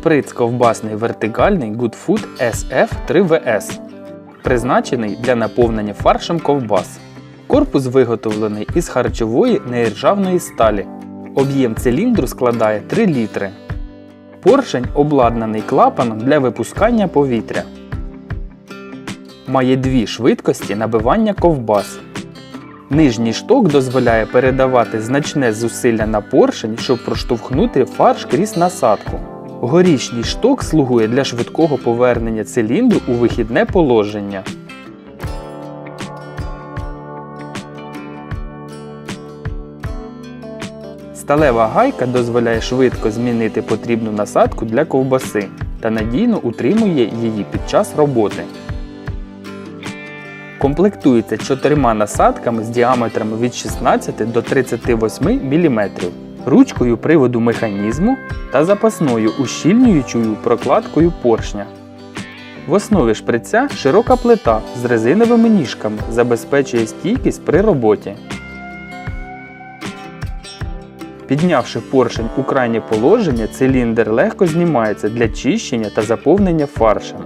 Шприц ковбасний вертикальний Good Food SF 3VS, призначений для наповнення фаршем ковбас. Корпус виготовлений із харчової неіржавної сталі. Об'єм циліндру складає 3 літри. Поршень обладнаний клапаном для випускання повітря. Має дві швидкості набивання ковбас. Нижній шток дозволяє передавати значне зусилля на поршень, щоб проштовхнути фарш крізь насадку. Горішній шток слугує для швидкого повернення циліндру у вихідне положення. Сталева гайка дозволяє швидко змінити потрібну насадку для ковбаси та надійно утримує її під час роботи. Комплектується чотирма насадками з діаметрами від 16 до 38 мм, ручкою приводу механізму та запасною ущільнюючою прокладкою поршня. В основі шприця широка плита з резиновими ніжками забезпечує стійкість при роботі. Піднявши поршень у крайнє положення, циліндр легко знімається для чищення та заповнення фаршем.